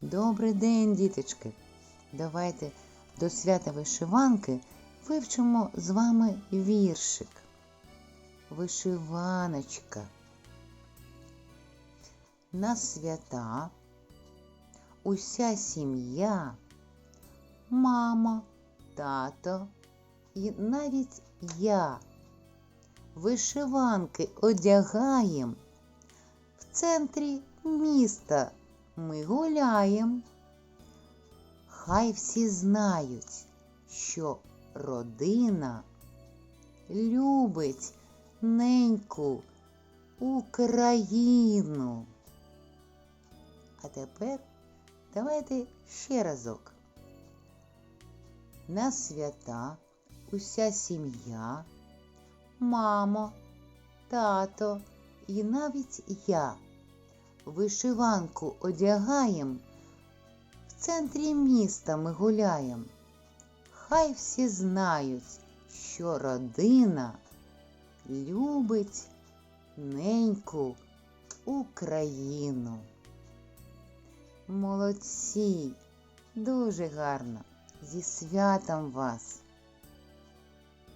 Добрий день, діточки! Давайте до свята вишиванки вивчимо з вами віршик. Вишиваночка. На свята уся сім'я, мама, тато і навіть я. Вишиванки одягаєм, в центрі міста ми гуляєм. Хай всі знають, що родина любить неньку Україну. А тепер давайте ще разок. На свята уся сім'я, мамо, тато і навіть я вишиванку одягаєм, в центрі міста ми гуляєм. Хай всі знають, що родина любить неньку Україну. Молодці, дуже гарно. Зі святом вас!